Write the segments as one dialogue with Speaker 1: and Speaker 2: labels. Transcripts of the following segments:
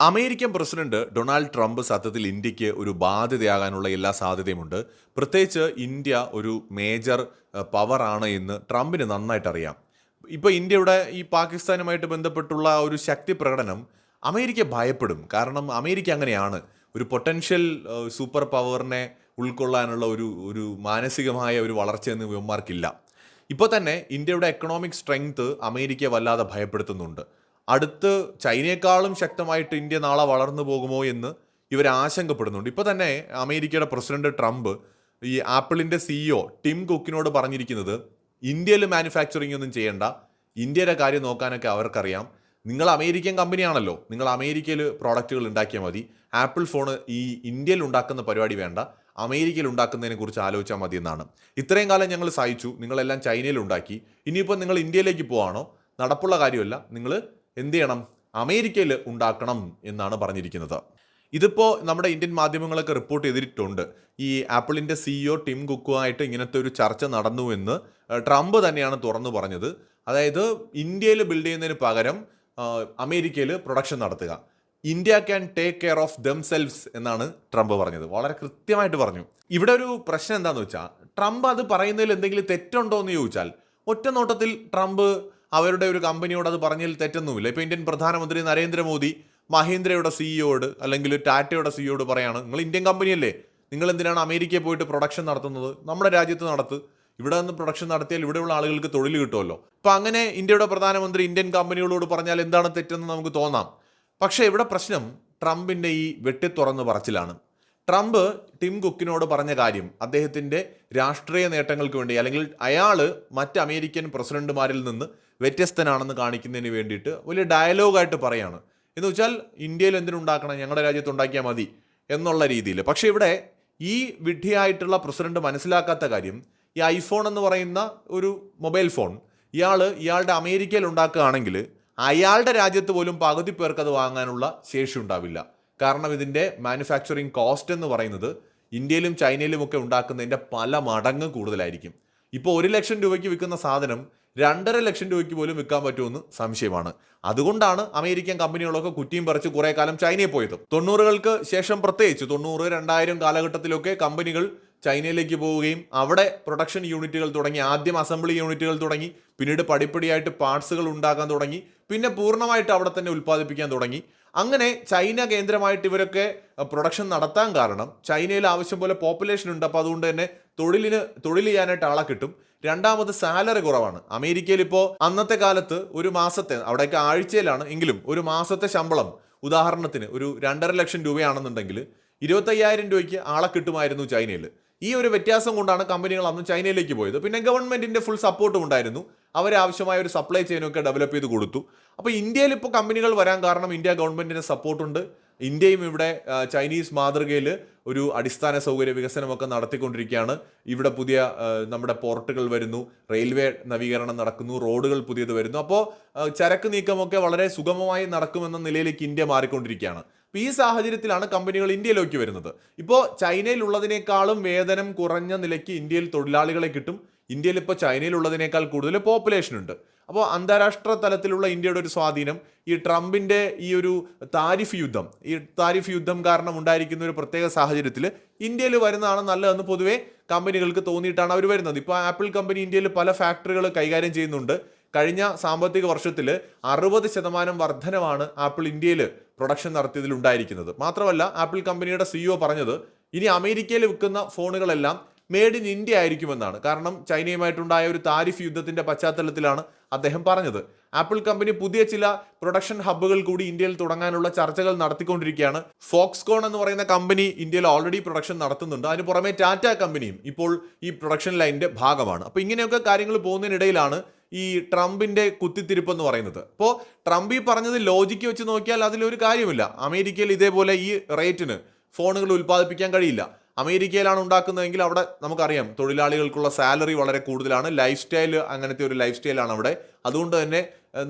Speaker 1: American president Donald Trump സത്യത്തിൽ ഇന്ത്യയ്ക്ക് ഒരു ബാധ്യതയാകാനുള്ള എല്ലാ സാധ്യതയുമുണ്ട്. പ്രത്യേകിച്ച് ഇന്ത്യ ഒരു മേജർ പവർ ആണ് എന്ന് ട്രംപിന് നന്നായിട്ട് അറിയാം. ഇപ്പോൾ ഇന്ത്യയുടെ ഈ പാകിസ്ഥാനുമായിട്ട് ബന്ധപ്പെട്ടുള്ള ഒരു ശക്തി പ്രകടനം അമേരിക്ക ഭയപ്പെടും. കാരണം അമേരിക്ക അങ്ങനെയാണ്. ഒരു പൊട്ടൻഷ്യൽ സൂപ്പർ പവറിനെ ഉൾക്കൊള്ളാനുള്ള ഒരു ഒരു മാനസികമായ ഒരു വളർച്ചയൊന്നും ഇവന്മാർക്കില്ല. ഇപ്പോൾ തന്നെ ഇന്ത്യയുടെ എക്കണോമിക് സ്ട്രെങ്ത് അമേരിക്കയെ വല്ലാതെ ഭയപ്പെടുത്തുന്നുണ്ട്. അടുത്ത് ചൈനയെക്കാളും ശക്തമായിട്ട് ഇന്ത്യ നാളെ വളർന്നു പോകുമോ എന്ന് ഇവർ ആശങ്കപ്പെടുന്നുണ്ട്. ഇപ്പോൾ തന്നെ അമേരിക്കയുടെ പ്രസിഡന്റ് ട്രംപ് ഈ ആപ്പിളിന്റെ സിഇഒ ടിം കുക്കിനോട് പറഞ്ഞിരിക്കുന്നത് ഇന്ത്യയിൽ മാനുഫാക്ചറിംഗ് ഒന്നും ചെയ്യേണ്ട. ഇന്ത്യയുടെ കാര്യം നോക്കാനൊക്കെ അവർക്കറിയാം. നിങ്ങൾ അമേരിക്കൻ കമ്പനിയാണല്ലോ നിങ്ങൾ അമേരിക്കയിൽ പ്രോഡക്റ്റുകൾ ഉണ്ടാക്കിയാൽ മതി. ആപ്പിൾ ഫോൺ ഈ ഇന്ത്യയിൽ ഉണ്ടാക്കുന്ന പരിപാടി വേണ്ട. അമേരിക്കയിൽ ഉണ്ടാക്കുന്നതിനെ കുറിച്ച് ആലോചിച്ചാൽ മതി എന്നാണ്. ഇത്രയും കാലം ഞങ്ങൾ സഹിച്ചു. നിങ്ങളെല്ലാം ചൈനയിൽ ഉണ്ടാക്കി. ഇനിയിപ്പോൾ നിങ്ങൾ ഇന്ത്യയിലേക്ക് പോവാണോ? നടപ്പുള്ള കാര്യമല്ല. നിങ്ങൾ എന്ത് ചെയ്യണം? അമേരിക്കയിൽ ഉണ്ടാക്കണം എന്നാണ് പറഞ്ഞിരിക്കുന്നത്. ഇതിപ്പോൾ നമ്മുടെ ഇന്ത്യൻ മാധ്യമങ്ങളൊക്കെ റിപ്പോർട്ട് ചെയ്തിട്ടുണ്ട്. ഈ ആപ്പിളിന്റെ സിഇഒ ടിം കുക്കുമായിട്ട് ഇങ്ങനത്തെ ഒരു ചർച്ച നടന്നു എന്ന് ട്രംപ് തന്നെയാണ് തുറന്നു പറഞ്ഞത്. അതായത് ഇന്ത്യയിൽ ബിൽഡ് ചെയ്യുന്നതിന് പകരം അമേരിക്കയിൽ പ്രൊഡക്ഷൻ നടത്തുക. India can take care of themselves എന്നാണ് ട്രംപ് പറഞ്ഞത്. വളരെ കൃത്യമായിട്ട് പറഞ്ഞു. ഇവിടെ ഒരു പ്രശ്നം എന്താണെന്ന് വെച്ചാൽ ട്രംപ് അത് പറയുന്നതിൽ എന്തെങ്കിലും തെറ്റുണ്ടോ എന്ന് ചോദിച്ചാൽ ഒറ്റ നോട്ടത്തിൽ ട്രംപ് അവരുടെ ഒരു കമ്പനിയോട് അത് പറഞ്ഞതിൽ തെറ്റൊന്നുമില്ല. ഇപ്പോൾ ഇന്ത്യൻ പ്രധാനമന്ത്രി നരേന്ദ്രമോദി മഹീന്ദ്രയുടെ സിഇഒയോട് അല്ലെങ്കിൽ ടാറ്റയുടെ സിഇഒയോട് പറയാണ് നിങ്ങൾ ഇന്ത്യൻ കമ്പനിയല്ലേ? നിങ്ങൾ എന്തിനാണ് അമേരിക്കയിൽ പോയിട്ട് പ്രൊഡക്ഷൻ നടത്തുന്നത്? നമ്മുടെ രാജ്യത്ത് നടത്ത്. ഇവിടെ നിന്ന് പ്രൊഡക്ഷൻ നടത്തിയാൽ ഇവിടെയുള്ള ആളുകൾക്ക് തൊഴിൽ കിട്ടുമല്ലോ. അപ്പോൾ അങ്ങനെ ഇന്ത്യയുടെ പ്രധാനമന്ത്രി ഇന്ത്യൻ കമ്പനികളോട് പറഞ്ഞാൽ എന്താണ് തെറ്റെന്ന് നമുക്ക് തോന്നാം. പക്ഷേ ഇവിടെ പ്രശ്നം ട്രംപിന്റെ ഈ വെട്ടിത്തുറന്ന് പറച്ചിലാണ്. ട്രംപ് ടിം കുക്കിനോട് പറഞ്ഞ കാര്യം അദ്ദേഹത്തിന്റെ രാഷ്ട്രീയ നേട്ടങ്ങൾക്ക് വേണ്ടി അല്ലെങ്കിൽ അയാൾ മറ്റ് അമേരിക്കൻ പ്രസിഡന്റുമാരിൽ നിന്ന് വ്യത്യസ്തനാണെന്ന് കാണിക്കുന്നതിന് വേണ്ടിയിട്ട് വലിയ ഡയലോഗായിട്ട് പറയാണ്. എന്ന് വെച്ചാൽ ഇന്ത്യയിൽ എന്തിനുണ്ടാക്കണം ഞങ്ങളുടെ രാജ്യത്ത് ഉണ്ടാക്കിയാൽ മതി എന്നുള്ള രീതിയിൽ പക്ഷേ ഇവിടെ ഈ വിഡ്ഢിയായിട്ടുള്ള പ്രസിഡന്റ് മനസ്സിലാക്കാത്ത കാര്യം ഈ ഐഫോൺ എന്ന് പറയുന്ന ഒരു മൊബൈൽ ഫോൺ ഇയാൾ ഇയാളുടെ അമേരിക്കയിൽ ഉണ്ടാക്കുകയാണെങ്കിൽ അയാളുടെ രാജ്യത്ത് പോലും പകുതി പേർക്ക് അത് വാങ്ങാനുള്ള ശേഷി ഉണ്ടാവില്ല. കാരണം ഇതിന്റെ മാനുഫാക്ചറിങ് കോസ്റ്റ് എന്ന് പറയുന്നത് ഇന്ത്യയിലും ചൈനയിലും ഒക്കെ ഉണ്ടാക്കുന്നതിന്റെ പല മടങ്ങ് കൂടുതലായിരിക്കും. ഇപ്പോൾ ഒരു ലക്ഷം രൂപയ്ക്ക് വിൽക്കുന്ന സാധനം രണ്ടര ലക്ഷം രൂപയ്ക്ക് പോലും വിൽക്കാൻ പറ്റുമെന്ന് സംശയമാണ്. അതുകൊണ്ടാണ് അമേരിക്കൻ കമ്പനികളൊക്കെ കുറ്റിയും പറിച്ച് കുറേ കാലം ചൈനയിൽ പോയത്. തൊണ്ണൂറുകൾക്ക് ശേഷം പ്രത്യേകിച്ച് തൊണ്ണൂറ് രണ്ടായിരം കാലഘട്ടത്തിലൊക്കെ കമ്പനികൾ ചൈനയിലേക്ക് പോവുകയും അവിടെ പ്രൊഡക്ഷൻ യൂണിറ്റുകൾ തുടങ്ങി ആദ്യം അസംബ്ലി യൂണിറ്റുകൾ തുടങ്ങി പിന്നീട് പടിപ്പടിയായിട്ട് പാർട്സുകൾ ഉണ്ടാക്കാൻ തുടങ്ങി പിന്നെ പൂർണമായിട്ട് അവിടെ തന്നെ ഉൽപ്പാദിപ്പിക്കാൻ തുടങ്ങി. അങ്ങനെ ചൈന കേന്ദ്രമായിട്ട് ഇവരൊക്കെ പ്രൊഡക്ഷൻ നടത്താൻ കാരണം ചൈനയിൽ ആവശ്യം പോലെ പോപ്പുലേഷൻ ഉണ്ട്. അപ്പോൾ അതുകൊണ്ട് തന്നെ തൊഴിലിന് തൊഴിൽ ചെയ്യാനായിട്ട് ആളെ കിട്ടും. രണ്ടാമത് സാലറി കുറവാണ്. അമേരിക്കയിൽ ഇപ്പോൾ അന്നത്തെ കാലത്ത് ഒരു മാസത്തെ അവിടെയൊക്കെ ആഴ്ചയിലാണ് എങ്കിലും ഒരു മാസത്തെ ശമ്പളം. ഉദാഹരണത്തിന് ഒരു രണ്ടര ലക്ഷം രൂപയാണെന്നുണ്ടെങ്കിൽ ഇരുപത്തയ്യായിരം രൂപയ്ക്ക് ആളെ കിട്ടുമായിരുന്നു ചൈനയിൽ. ഈ ഒരു വ്യത്യാസം കൊണ്ടാണ് കമ്പനികൾ അന്ന് ചൈനയിലേക്ക് പോയത്. പിന്നെ ഗവൺമെന്റിന്റെ ഫുൾ സപ്പോർട്ടും ഉണ്ടായിരുന്നു. അവരെ ആവശ്യമായ ഒരു സപ്ലൈ ചെയിനൊക്കെ ഡെവലപ്പ് ചെയ്ത് കൊടുത്തു. അപ്പോൾ ഇന്ത്യയിൽ ഇപ്പോൾ കമ്പനികൾ വരാൻ കാരണം ഇന്ത്യ ഗവൺമെന്റിന്റെ സപ്പോർട്ടുണ്ട് ഇന്ത്യയും ഇവിടെ ചൈനീസ് മാതൃകയിൽ ഒരു അടിസ്ഥാന സൗകര്യ വികസനമൊക്കെ നടത്തിക്കൊണ്ടിരിക്കുകയാണ്. ഇവിടെ പുതിയ നമ്മുടെ പോർട്ടുകൾ വരുന്നു. റെയിൽവേ നവീകരണം നടക്കുന്നു. റോഡുകൾ പുതിയത് വരുന്നു. അപ്പോൾ ചരക്ക് നീക്കമൊക്കെ വളരെ സുഗമമായി നടക്കുമെന്ന നിലയിലേക്ക് ഇന്ത്യ മാറിക്കൊണ്ടിരിക്കുകയാണ്. അപ്പോൾ ഈ സാഹചര്യത്തിലാണ് കമ്പനികൾ ഇന്ത്യയിലേക്ക് വരുന്നത്. ഇപ്പോൾ ചൈനയിലുള്ളതിനേക്കാളും വേതനം കുറഞ്ഞ നിലയ്ക്ക് ഇന്ത്യയിൽ തൊഴിലാളികളെ കിട്ടും. ഇന്ത്യയിൽ ഇപ്പോൾ ചൈനയിലുള്ളതിനേക്കാൾ കൂടുതൽ പോപ്പുലേഷൻ ഉണ്ട്. അപ്പോൾ അന്താരാഷ്ട്ര തലത്തിലുള്ള ഇന്ത്യയുടെ ഒരു സ്വാധീനം ഈ ട്രംപിന്റെ ഈ ഒരു താരിഫ് യുദ്ധം ഈ താരിഫ് യുദ്ധം കാരണം ഉണ്ടായിരിക്കുന്ന ഒരു പ്രത്യേക സാഹചര്യത്തിൽ ഇന്ത്യയിൽ വരുന്നതാണ് നല്ലതെന്ന് പൊതുവേ കമ്പനികൾക്ക് തോന്നിയിട്ടാണ് അവർ വരുന്നത്. ഇപ്പോൾ ആപ്പിൾ കമ്പനി ഇന്ത്യയിൽ പല ഫാക്ടറികൾ കൈകാര്യം ചെയ്യുന്നുണ്ട്. കഴിഞ്ഞ സാമ്പത്തിക വർഷത്തിൽ അറുപത് ശതമാനം വർധനമാണ് ആപ്പിൾ ഇന്ത്യയിൽ പ്രൊഡക്ഷൻ നടത്തിയതിൽ ഉണ്ടായിരിക്കുന്നത് മാത്രമല്ല ആപ്പിൾ കമ്പനിയുടെ സിഇഒ പറഞ്ഞത് ഇനി അമേരിക്കയിൽ വിൽക്കുന്ന ഫോണുകളെല്ലാം മെയ്ഡ് ഇൻ ഇന്ത്യ ആയിരിക്കുമെന്നാണ്. കാരണം ചൈനയുമായിട്ടുണ്ടായ ഒരു താരിഫ് യുദ്ധത്തിന്റെ പശ്ചാത്തലത്തിലാണ് അദ്ദേഹം പറഞ്ഞത്. ആപ്പിൾ കമ്പനി പുതിയ ചില പ്രൊഡക്ഷൻ ഹബ്ബുകൾ കൂടി ഇന്ത്യയിൽ തുടങ്ങാനുള്ള ചർച്ചകൾ നടത്തിക്കൊണ്ടിരിക്കുകയാണ്. ഫോക്സ്കോൺ എന്ന് പറയുന്ന കമ്പനി ഇന്ത്യയിൽ ഓൾറെഡി പ്രൊഡക്ഷൻ നടത്തുന്നുണ്ട്. അതിന് പുറമെ ടാറ്റ കമ്പനിയും ഇപ്പോൾ ഈ പ്രൊഡക്ഷൻ ലൈനിന്റെ ഭാഗമാണ്. അപ്പോൾ ഇങ്ങനെയൊക്കെ കാര്യങ്ങൾ പോകുന്നതിനിടയിലാണ് ഈ ട്രംപിന്റെ കുത്തിത്തിരിപ്പ് എന്ന് പറയുന്നത്. അപ്പോൾ ട്രംപ് ഈ പറഞ്ഞത് ലോജിക്ക് വെച്ച് നോക്കിയാൽ അതിലൊരു കാര്യമില്ല അമേരിക്കയിൽ ഇതേപോലെ ഈ റേറ്റിന് ഫോണുകൾ ഉൽപ്പാദിപ്പിക്കാൻ കഴിയില്ല. അമേരിക്കയിലാണ് ഉണ്ടാക്കുന്നതെങ്കിൽ അവിടെ നമുക്കറിയാം തൊഴിലാളികൾക്കുള്ള സാലറി വളരെ കൂടുതലാണ്. ലൈഫ് സ്റ്റൈൽ അങ്ങനത്തെ ഒരു ലൈഫ് സ്റ്റൈലാണ് അവിടെ. അതുകൊണ്ട് തന്നെ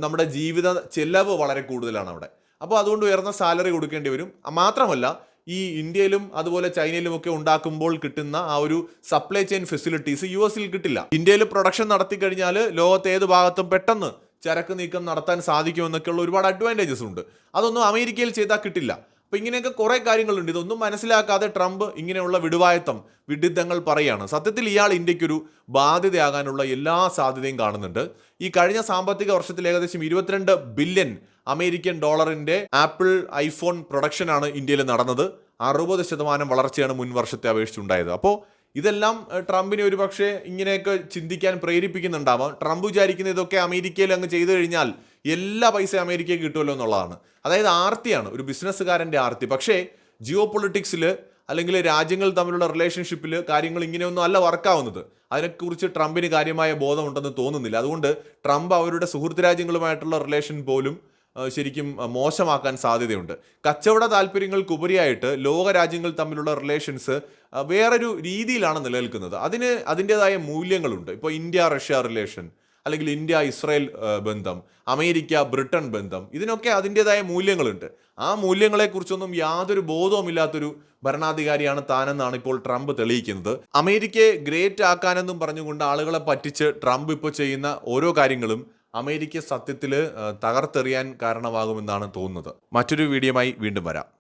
Speaker 1: നമ്മുടെ ജീവിത ചെലവ് വളരെ കൂടുതലാണ് അവിടെ. അപ്പോൾ അതുകൊണ്ട് ഉയർന്ന സാലറി കൊടുക്കേണ്ടി വരും. മാത്രമല്ല ഈ ഇന്ത്യയിലും അതുപോലെ ചൈനയിലും ഒക്കെ ഉണ്ടാക്കുമ്പോൾ കിട്ടുന്ന ആ ഒരു സപ്ലൈ ചെയിൻ ഫെസിലിറ്റീസ് യു എസിൽ കിട്ടില്ല. ഇന്ത്യയിൽ പ്രൊഡക്ഷൻ നടത്തി കഴിഞ്ഞാൽ ലോകത്തെ ഏത് ഭാഗത്തും പെട്ടെന്ന് ചരക്ക് നീക്കം നടത്താൻ സാധിക്കുമെന്നൊക്കെയുള്ള ഒരുപാട് അഡ്വാന്റേജസ് ഉണ്ട്. അതൊന്നും അമേരിക്കയിൽ ചെയ്താൽ കിട്ടില്ല. അപ്പൊ ഇങ്ങനെയൊക്കെ കുറേ കാര്യങ്ങളുണ്ട്. ഇതൊന്നും മനസ്സിലാക്കാതെ ട്രംപ് ഇങ്ങനെയുള്ള വിടുവായത്തം വിഡിത്തങ്ങൾ പറയുകയാണ് സത്യത്തിൽ ഇയാൾ ഇന്ത്യക്കൊരു ബാധ്യതയാകാനുള്ള എല്ലാ സാധ്യതയും കാണുന്നുണ്ട്. ഈ കഴിഞ്ഞ സാമ്പത്തിക വർഷത്തിൽ ഏകദേശം ഇരുപത്തിരണ്ട് ബില്യൺ അമേരിക്കൻ ഡോളറിന്റെ ആപ്പിൾ ഐഫോൺ പ്രൊഡക്ഷനാണ് ഇന്ത്യയിൽ നടന്നത്. അറുപത് ശതമാനം വളർച്ചയാണ് മുൻ വർഷത്തെ അപേക്ഷിച്ചുണ്ടായത്. അപ്പോൾ ഇതെല്ലാം ട്രംപിനെ ഒരുപക്ഷെ ഇങ്ങനെയൊക്കെ ചിന്തിക്കാൻ പ്രേരിപ്പിക്കുന്നുണ്ടാവാം. ട്രംപ് വിചാരിക്കുന്ന ഇതൊക്കെ അമേരിക്കയിൽ അങ്ങ് ചെയ്തു കഴിഞ്ഞാൽ എല്ലാ പൈസ അമേരിക്കയ്ക്ക് കിട്ടുമല്ലോ എന്നുള്ളതാണ്. അതായത് ആർത്തിയാണ് ഒരു ബിസിനസ്സുകാരന്റെ ആർത്തി. പക്ഷേ ജിയോ പൊളിറ്റിക്സിൽ അല്ലെങ്കിൽ രാജ്യങ്ങൾ തമ്മിലുള്ള റിലേഷൻഷിപ്പിൽ കാര്യങ്ങൾ ഇങ്ങനെയൊന്നും അല്ല വർക്കാവുന്നത്. അതിനെക്കുറിച്ച് ട്രംപിന് കാര്യമായ ബോധമുണ്ടെന്ന് തോന്നുന്നില്ല. അതുകൊണ്ട് ട്രംപ് അവരുടെ സുഹൃത്ത് രാജ്യങ്ങളുമായിട്ടുള്ള റിലേഷൻ പോലും ശരിക്കും മോശമാക്കാൻ സാധ്യതയുണ്ട്. കച്ചവട താല്പര്യങ്ങൾക്കുപരിയായിട്ട് ലോകരാജ്യങ്ങൾ തമ്മിലുള്ള റിലേഷൻസ് വേറൊരു രീതിയിലാണ് നിലനിൽക്കുന്നത്. അതിന് അതിന്റെതായ മൂല്യങ്ങളുണ്ട്. ഇപ്പോൾ ഇന്ത്യ റഷ്യ റിലേഷൻ അല്ലെങ്കിൽ ഇന്ത്യ ഇസ്രായേൽ ബന്ധം അമേരിക്ക ബ്രിട്ടൻ ബന്ധം ഇതിനൊക്കെ അതിന്റെതായ മൂല്യങ്ങളുണ്ട്. ആ മൂല്യങ്ങളെക്കുറിച്ചൊന്നും യാതൊരു ബോധവുമില്ലാത്തൊരു ഭരണാധികാരിയാണ് താനെന്നാണ് ഇപ്പോൾ ട്രംപ് തെളിയിക്കുന്നത്. അമേരിക്കയെ ഗ്രേറ്റ് ആക്കാനെന്നും പറഞ്ഞുകൊണ്ട് ആളുകളെ പറ്റിച്ച് ട്രംപ് ഇപ്പോൾ ചെയ്യുന്ന ഓരോ കാര്യങ്ങളും അമേരിക്ക സത്യത്തിൽ തകർത്തെറിയാൻ കാരണമാകുമെന്നാണ് തോന്നുന്നത്. മറ്റൊരു വീഡിയോയുമായി വീണ്ടും വരാം.